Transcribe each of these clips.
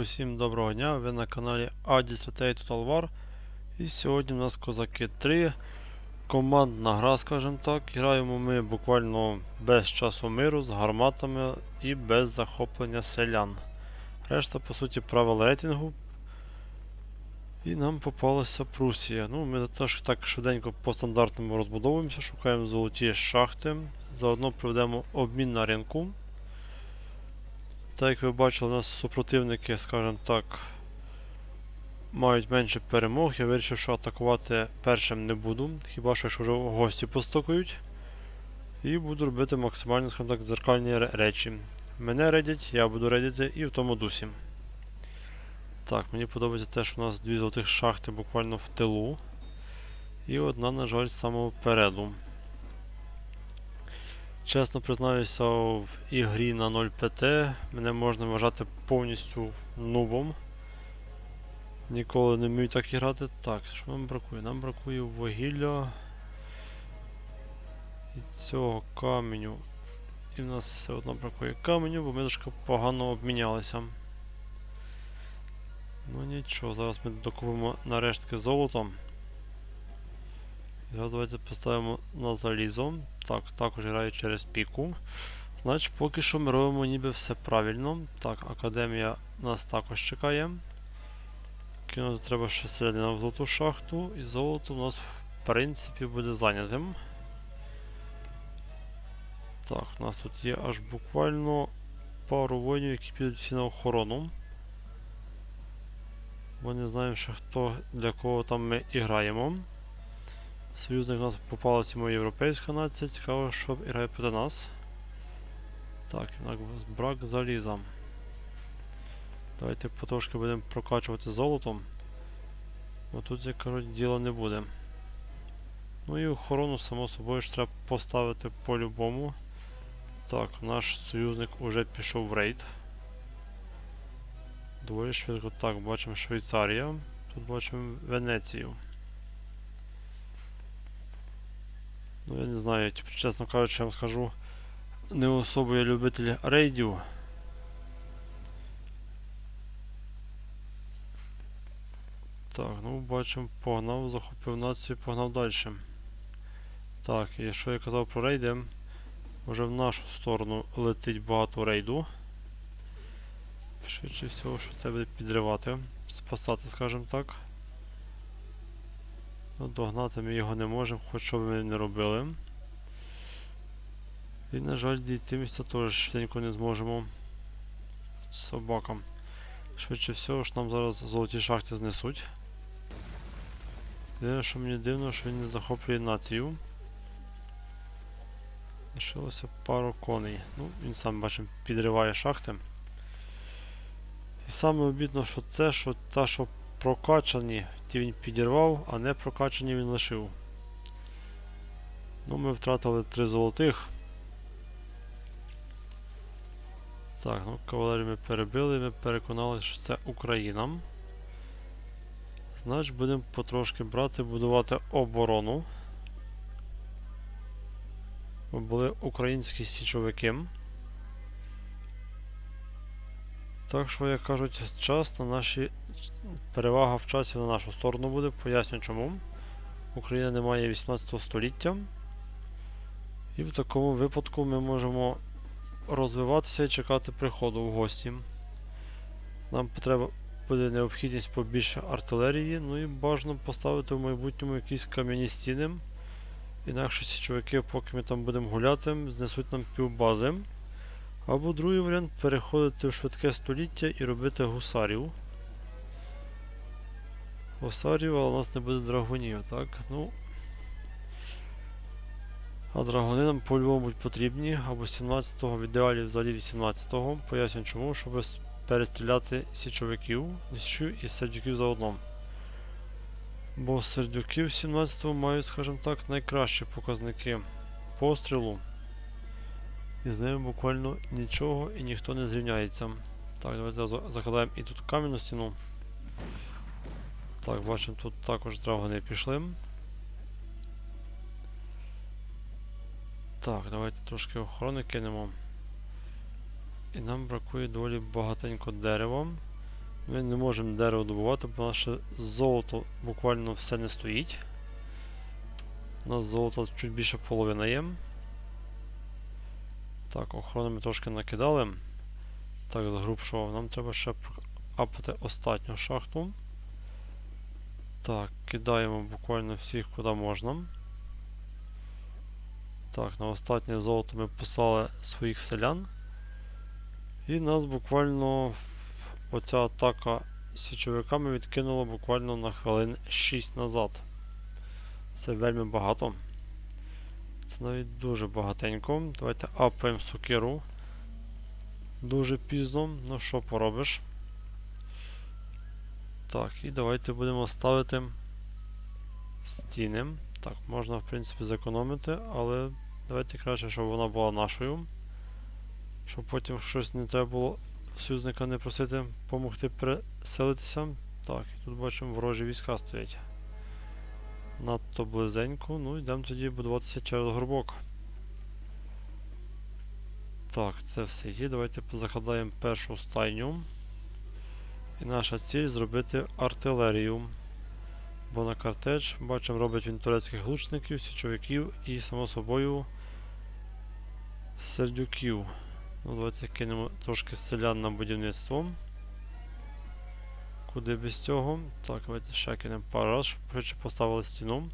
Усім доброго дня, ви на каналі Adi Strategy Total War. І сьогодні у нас Козаки 3. Командна гра, скажімо так. Граємо ми буквально без часу миру, з гарматами і без захоплення селян. Решта, по суті, правил рейтингу. І нам попалася Прусія. Ну, ми теж так швиденько по стандартному розбудовуємося, шукаємо золоті шахти. Заодно проведемо обмін на ринку. Так як ви бачили, у нас супротивники, скажімо так, мають менше перемог. Я вирішив, що атакувати першим не буду. Хіба що якщо вже гості постукають. І буду робити максимально, скажімо так, дзеркальні речі. Мене редять, я буду редити і в тому дусі. Так, мені подобається те, що у нас дві золотих шахти буквально в тилу. І одна, на жаль, з самого переду. Чесно признаюся, в ігрі на 0 ПТ мене можна вважати повністю нубом. Ніколи не вмію так грати. Так, що нам бракує? Нам бракує вугілля і цього каменю. І в нас все одно бракує каменю, бо ми трошки погано обмінялися. Ну нічого, зараз ми докупимо нарештки золотом. Зараз давайте поставимо на залізо. Так, також граю через піку. Значить, поки що ми робимо ніби все правильно. Так, академія нас також чекає. Кинути треба ще середина в золоту шахту, і золото у нас в принципі буде зайнятим. Так, у нас тут є аж буквально пару воїнів, які підуть всі на охорону. Бо не знаємо ще хто для кого там ми і граємо. Союзник у нас попалася йому європейська нація, цікаво, що грає проти нас. Так, брак заліза. Давайте потрошки будемо прокачувати золотом. Бо тут, як кажуть, діла не буде. Ну і охорону, само собою, ж треба поставити по-любому. Так, наш союзник уже пішов в рейд. Доволі швидко. Так, бачимо Швейцарія. Тут бачимо Венецію. Ну, я не знаю, типу, чесно кажучи, я вам скажу, не особо любитель рейдів. Так, ну бачимо, погнав, захопив націю, погнав далі. Так, і що я казав про рейди, вже в нашу сторону летить багато рейду. Швидше всього, що це буде підривати, спасати, скажімо так. Ну, догнати ми його не можемо, хоч що б ми не робили. І, на жаль, дійти місця теж швиденько не зможемо. Собакам. Швидше всього, що нам зараз золоті шахти знесуть. Єдине, що мені дивно, що він не захоплює націю. Лишилося пару коней. Ну, він сам бачимо підриває шахти. І саме обідно, що це, що та, що прокачані, ті він підірвав, а не прокачані він лишив. Ну, ми втратили три золотих. Так, ну кавалерію ми перебили, ми переконалися, що це Україна. Значить, будемо потрошки брати, будувати оборону. Бо були українські січовики. Так що, як кажуть, час на наші. Перевага в часі на нашу сторону буде. Поясню чому. Україна не має 18 століття. І в такому випадку ми можемо розвиватися і чекати приходу в гості. Нам потреба буде необхідність побільше артилерії, ну і бажано поставити в майбутньому якісь кам'яні стіни. Інакше ці чуваки, поки ми там будемо гуляти, знесуть нам півбази. Або другий варіант переходити в швидке століття і робити гусарів. Гусарів, але у нас не буде драгунів, так? Ну. А драгони нам по-любому будуть потрібні, або 17-го, в ідеалі взагалі 18-го. Поясню чому, щоб перестріляти січовиків, січів і сердюків заодно. Бо сердюки в 17-му мають, скажімо так, найкращі показники пострілу. І з ними буквально нічого і ніхто не зрівняється. Так, давайте закладаємо і тут кам'яну стіну. Так, бачимо, тут також драгони пішли. Так, давайте трошки охорони кинемо. І нам бракує доволі багатенько дерева. Ми не можемо дерево добувати, бо наше золото буквально все не стоїть. У нас золота чуть більше половина є. Так, охорони ми трошки накидали. Так, згрупшував. Нам треба ще апати останню шахту. Так, кидаємо буквально всіх куди можна. Так, на останнє золото ми послали своїх селян. І нас буквально оця атака січовиками відкинула буквально на хвилин 6 назад. Це вельми багато. Це навіть дуже багатенько. Давайте апаємо сокиру. Дуже пізно. Ну що поробиш? Так, і давайте будемо ставити стіни. Так, можна в принципі зекономити, але давайте краще, щоб вона була нашою. Щоб потім щось не треба було союзника не просити допомогти переселитися. Так, тут бачимо ворожі війська стоять. Надто близенько. Ну, йдемо тоді будуватися через горбок. Так, це все є. Давайте закладаємо першу стайню. І наша ціль зробити артилерію. Бо на картеч, бачимо, робить він турецьких лучників, січовиків і, само собою, сердюків. Ну, Давайте кинемо трошки селян на будівництво. Куди без цього? Так, давайте ще кинемо пару раз, щоб швидше поставили стіну.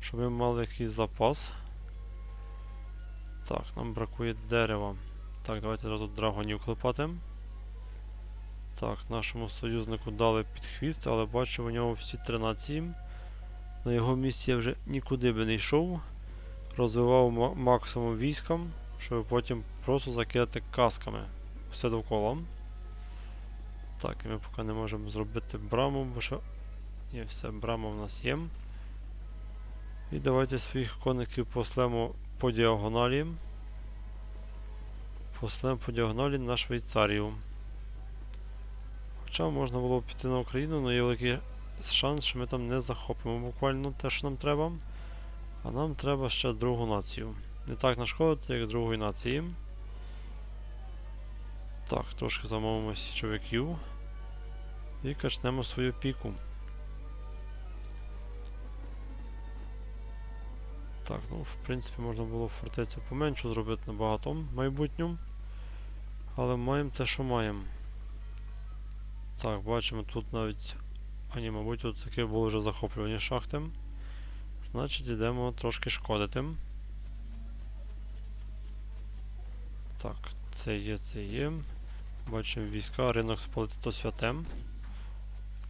Щоб ми мали якийсь запас. Так, нам бракує дерева. Так, давайте зразу драгонів клепати. Так, нашому союзнику дали під хвіст, але бачу у нього всі 13. На його місці я вже нікуди би не йшов. Розвивав максимум військам, щоб потім просто закидати касками все довкола. Так, і ми поки не можемо зробити браму, бо що. Є все, брама в нас є. І давайте своїх коників послемо по діагоналі. Послемо по діагоналі на Швейцарію. Хоча можна було б піти на Україну, але є великий шанс, що ми там не захопимо буквально те, що нам треба. А нам треба ще другу націю. Не так нашкодити, як другої нації. Так, трошки замовимо січовиків. І качнемо свою піку. Так, ну в принципі можна було фортецю поменшу зробити набагато в майбутньому. Але маємо те, що маємо. Так, бачимо тут навіть. А ні, мабуть, тут такі були вже захоплювані шахти. Значить, йдемо трошки шкодити. Так, це є, це є. Бачимо війська, ринок спалити то святе.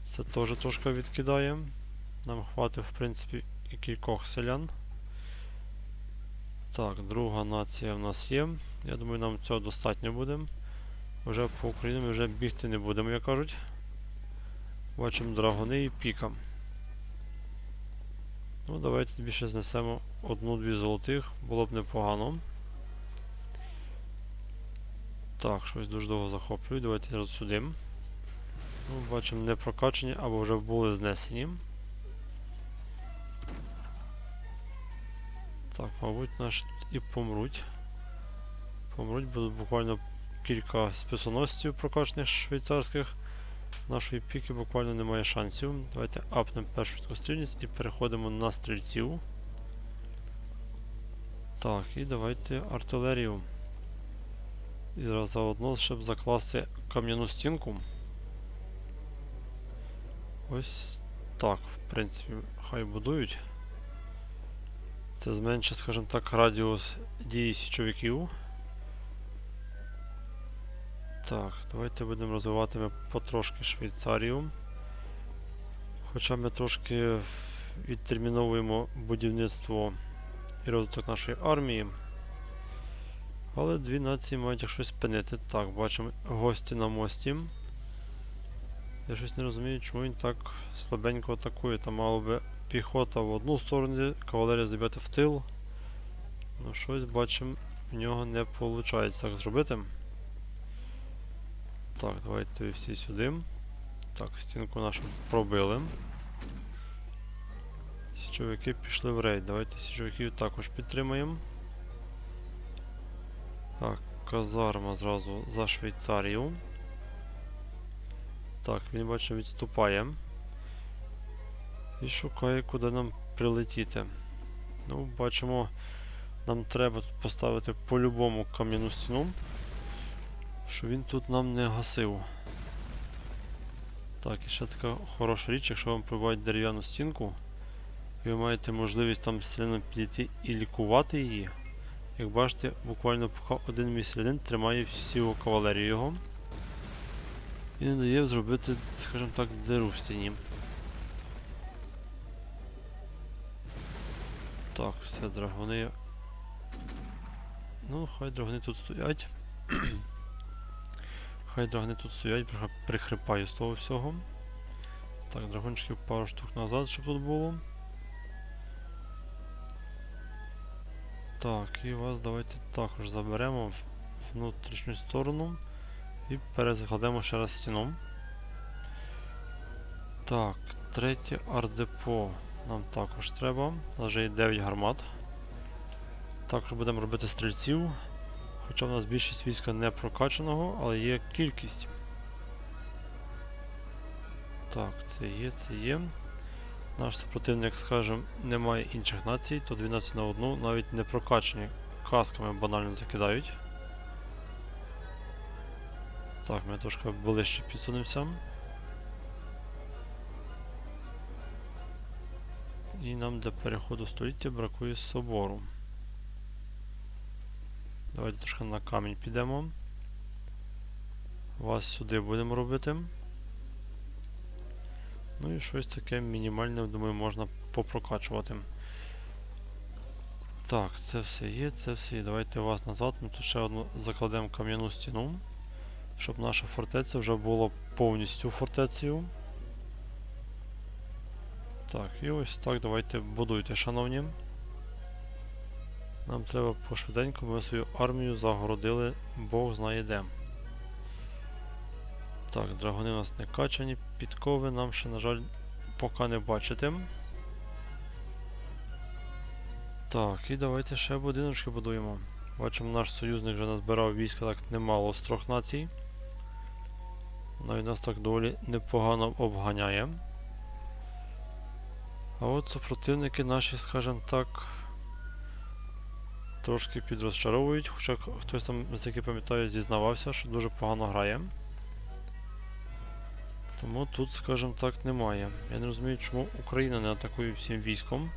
Це теж трошки відкидає. Нам хватить, в принципі, і кількох селян. Так, друга нація в нас є. Я думаю, нам цього достатньо буде. Вже по Україні ми вже бігти не будемо, як кажуть. Бачимо драгони і піка. Ну, давайте більше знесемо одну-дві золотих, було б непогано. Так, щось дуже довго захоплюють. Давайте зараз сюди. Ну, Бачимо не прокачані або вже були знесені. Так, мабуть, наші тут і помруть. Помруть, будуть буквально кілька списоносців прокачаних швейцарських. Нашої піки буквально немає шансів. Давайте апнемо першу швидкострільність і переходимо на стрільців. Так, і давайте артилерію. І зараз заодно, щоб закласти кам'яну стінку. Ось так, в принципі, хай будують. Це зменшить, скажімо так, радіус дії січовиків. Так, давайте будемо розвивати потрошки Швейцарію. Хоча ми трошки відтерміновуємо будівництво і розвиток нашої армії. Але дві нації мають щось спинити. Так, бачимо гості на мості. Я щось не розумію, чому він так слабенько атакує. Там мало би піхота в одну сторону, кавалерія забити в тил. Ну, щось бачимо, в нього не виходить так зробити. Так, давайте всі сюди. Так, стінку нашу пробили. Січовики пішли в рейд. Давайте січовиків також підтримаємо. Так, казарма зразу за Швейцарію. Так, він бачимо відступає. І шукає, куди нам прилетіти. Ну, бачимо, нам треба тут поставити по-любому кам'яну стіну, щоб він тут нам не гасив. Так, і ще така хороша річ, якщо вам прибувають дерев'яну стінку, ви маєте можливість там сильно підійти і лікувати її. Як бачите, буквально поки один мій селянин тримає всю кавалерію його. І не дає зробити, скажімо так, диру в стіні. Так, все, драгони. Ну, хай драгони тут стоять. хай драгони тут стоять, прихрипаю з того всього. Так, драгончиків пару штук назад, щоб тут було. Так, і вас давайте також заберемо в внутрішню сторону і перезакладемо ще раз стіну. Так, третє ардепо нам також треба. Вже є 9 гармат. Також будемо робити стрільців. Хоча в нас більшість війська не прокачаного, але є кількість. Так, це є, це є. Наш супротивник, скажімо, не має інших націй, то 12 на 1 навіть не прокачані касками банально закидають. Так, ми трошки ближче підсунемося. І нам для переходу століття бракує собору. Давайте трошки на камінь підемо. Вас сюди будемо робити. Ну і щось таке мінімальне, думаю, можна попрокачувати. Так, це все є, це все є. Давайте вас назад. Ми тут ще одну закладемо кам'яну стіну, щоб наша фортеця вже була повністю фортецею. Так, і ось так давайте будуйте, шановні. Нам треба пошвиденько, ми свою армію загородили, Бог знає де. Так, драгони у нас не качані, підкови нам ще, на жаль, поки не бачите. Так, і давайте ще будиночки будуємо. Бачимо, наш союзник вже назбирав війська так немало з трьох націй. Навіть нас так доволі непогано обганяє. А от супротивники наші, скажімо так, трошки підрозчаровують, хоча хтось там, наскільки пам'ятаю, зізнавався, що дуже погано грає. Тому тут, скажімо так, немає. Я не розумію, чому Україна не атакує всім військом.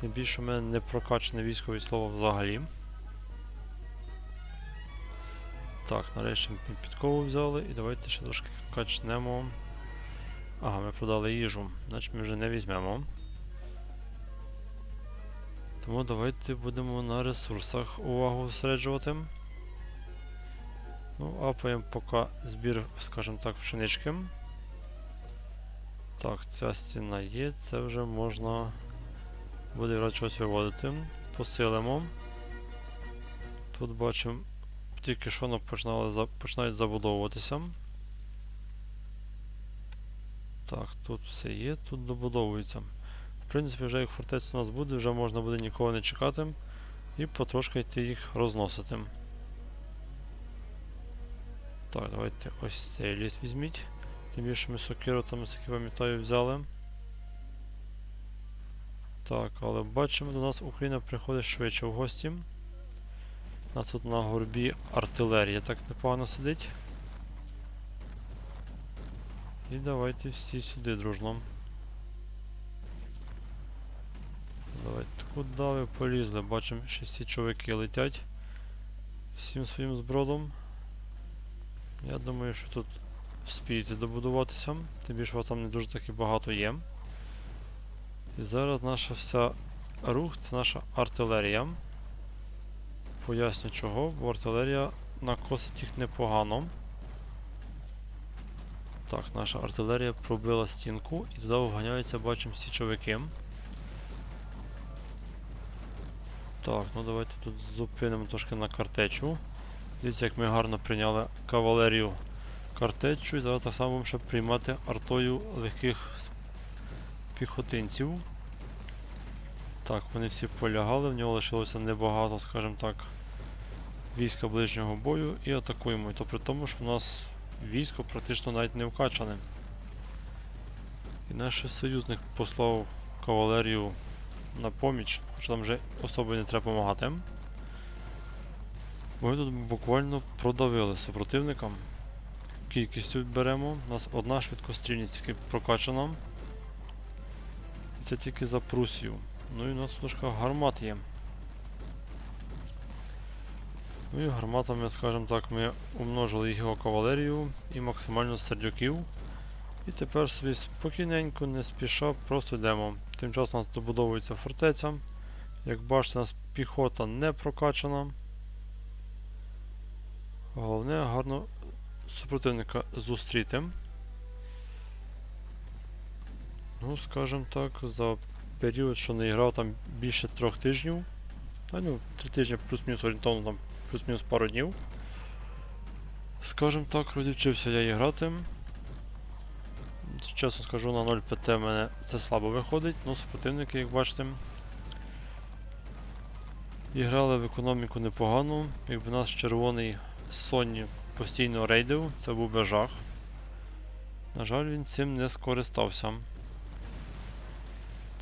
Тим більше в мене не прокачане військо від слова взагалі. Так, нарешті ми підкову взяли і давайте ще трошки качнемо. Ага, ми продали їжу, значить ми вже не візьмемо. Тому давайте будемо на ресурсах увагу зосереджувати. Ну, апаємо поки збір, скажімо так, пшенички. Так, ця стіна є, це вже можна буде раді щось виводити. Посилимо. Тут бачимо, тільки що починали, починають забудовуватися. Так, тут все є, тут добудовується. В принципі, вже як фортеця у нас буде, вже можна буде нікого не чекати і потрошки йти їх розносити. Так, давайте ось цей ліс візьміть. Тим більше ми сокиру там, як пам'ятаю, взяли. Так, але бачимо, до нас Україна приходить швидше в гості. У нас тут на горбі артилерія так непогано сидить. І давайте всі сюди дружно. Давайте, куди ви полізли? Бачимо, що всі чоловіки летять всім своїм збродом. Я думаю, що тут вспієте добудуватися, тим більше вас там не дуже таки багато є. І зараз наша вся рух це наша артилерія. Поясню чого, бо артилерія накосить їх непогано. Так, наша артилерія пробила стінку і туди вганяються, бачимо, січовики. Так, ну давайте тут зупинимо трошки на картечу. Дивіться, як ми гарно прийняли кавалерію картечу і зараз так само будемо ще приймати артою легких піхотинців. Так, вони всі полягали, в нього лишилося небагато, скажімо так, війська ближнього бою і атакуємо. І то при тому, що в нас військо практично навіть не вкачане. І наш союзник послав кавалерію на поміч, хоча там вже особо не треба допомагати. Ми тут буквально продавили супротивникам. Кількістю беремо. У нас одна швидкострільність тільки прокачана. Це тільки за Прусію. Ну і у нас трошки гармат є. Ну і гарматами, скажімо так, ми умножили його кавалерію і максимально сердюків. І тепер собі спокійненько, не спіша, просто йдемо. Тим часом у нас добудовується фортеця. Як бачите, у нас піхота не прокачана. Головне гарно супротивника зустріти. Ну, скажімо так, за період, що не грав там більше трьох тижнів. А ну, три тижні плюс-мінус орієнтовно там плюс-мінус пару днів. Скажімо так, розівчився я і грати. Чесно скажу, на 0 ПТ мене це слабо виходить, ну супротивники, як бачите. І грали в економіку непогано. Якби нас червоний Sony постійно рейдив, це був би жах. На жаль, він цим не скористався.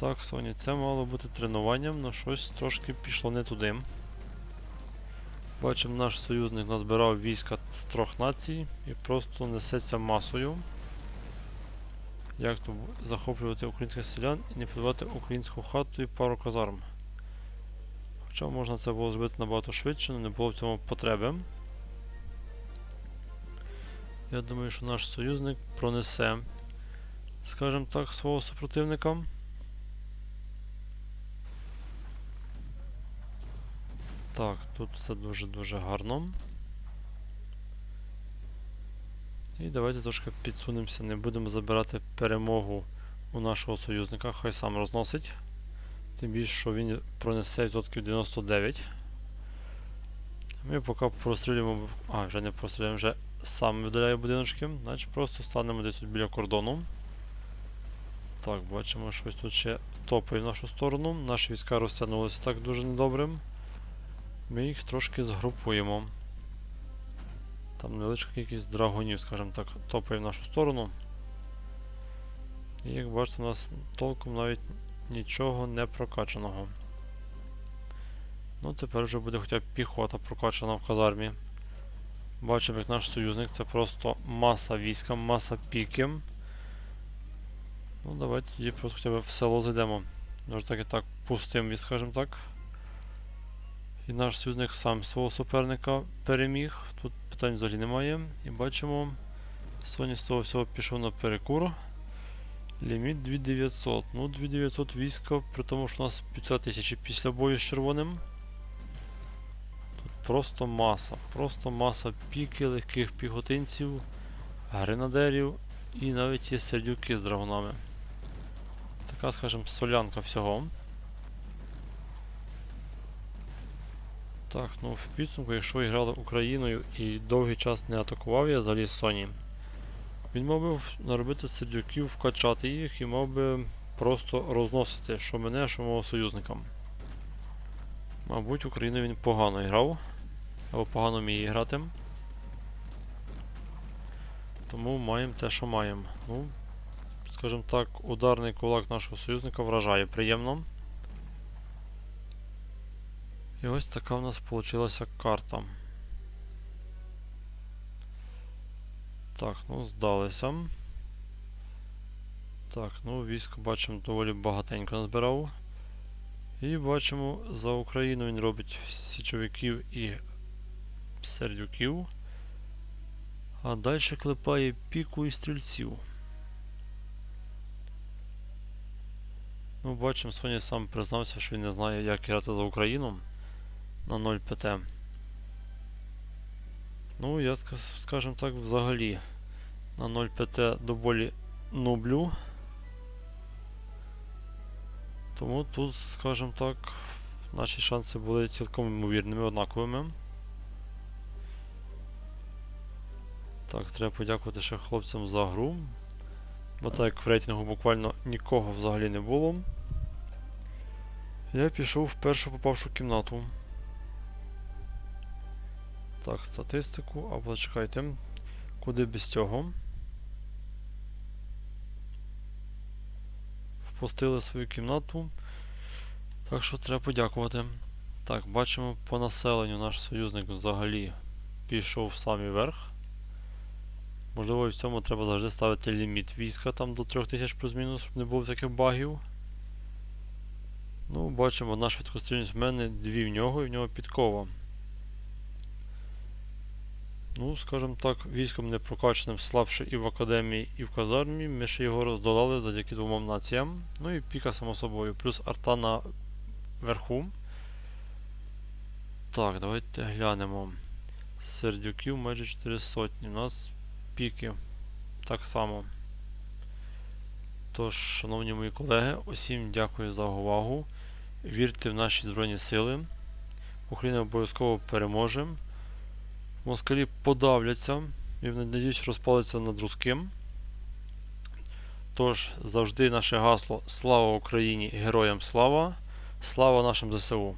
Так, Sony, це мало бути тренуванням, але щось трошки пішло не туди. Бачимо, наш союзник назбирав війська з трьох націй і просто несеться масою. Як то захоплювати українських селян і не подавати українську хату і пару казарм. Хоча можна це було зробити набагато швидше, але не було в цьому потреби. Я думаю, що наш союзник пронесе, скажімо так, свого супротивника. Так, тут все дуже-дуже гарно. І давайте трошки підсунемося, не будемо забирати перемогу у нашого союзника, хай сам розносить. Тим більше, що він пронесе відсотків 99. Ми поки прострілюємо. А, вже не прострілюємо, вже сам видаляє будиночки, значить просто станемо десь тут біля кордону. Так, бачимо, щось тут ще топає в нашу сторону. Наші війська розтягнулися так дуже недобре. Ми їх трошки згрупуємо. Там невеличка кількість драгунів, скажімо так, топає в нашу сторону. І як бачите, у нас толком навіть нічого не прокачаного. Ну, тепер вже буде хоча б піхота прокачана в казармі. Бачимо, як наш союзник, це просто маса війська, маса піки. Ну, давайте тоді просто хоча б в село зайдемо. Може так і так пустим, скажімо так. І наш союзник сам свого суперника переміг. Тут питань взагалі немає. І бачимо, Sony з того всього пішов на перекур. Ліміт 2900. Ну, 2900 війська, при тому, що у нас 1500 після бою з червоним. Тут просто маса. Просто маса піки, легких піхотинців, гренадерів і навіть є сердюки з драгунами. Така, скажімо, солянка всього. Так, ну в підсумку, якщо грали Україною і довгий час не атакував я заліз Sony, він мав би наробити сердюків, вкачати їх і мав би просто розносити що мене, що мого союзника. Мабуть, Україну він погано грав, або погано вміє грати. Тому маємо те, що маємо. Ну, скажімо так, ударний кулак нашого союзника вражає приємно. І ось така в нас вийшла карта. Так, ну здалися. Так, ну військо бачимо доволі багатенько назбирав. І бачимо, за Україну він робить січовиків і сердюків. А далі клепає піку і стрільців. Ну, бачимо, Соня сам признався, що він не знає, як грати за Україну на 0 ПТ. Ну, я скажімо так, взагалі на 0 ПТ доволі нублю. Тому тут, скажімо так, наші шанси були цілком ймовірними, однаковими. Так, треба подякувати ще хлопцям за гру. Бо так як в рейтингу буквально нікого взагалі не було. Я пішов в першу попавшу кімнату. Так, статистику, або чекайте. Куди без цього? Впустили свою кімнату. Так що треба подякувати. Так, бачимо по населенню наш союзник взагалі пішов в самий верх. Можливо, і в цьому треба завжди ставити ліміт війська там до 3000 плюс-мінус, щоб не було всяких багів. Ну, бачимо, одна швидкострільність в мене, дві в нього і в нього підкова. Ну, скажімо так, військом не прокачаним слабше і в академії, і в казармі. Ми ще його роздолали завдяки двом націям. Ну і піка, само собою. Плюс арта на верху. Так, давайте глянемо. Сердюків майже 4 сотні. У нас піки так само. Тож, шановні мої колеги, усім дякую за увагу. Вірте в наші Збройні Сили. Україна обов'язково переможе. Москалі подавляться і, надіюсь, розпалиться над русським. Тож, завжди наше гасло Слава Україні! Героям слава! Слава нашим ЗСУ!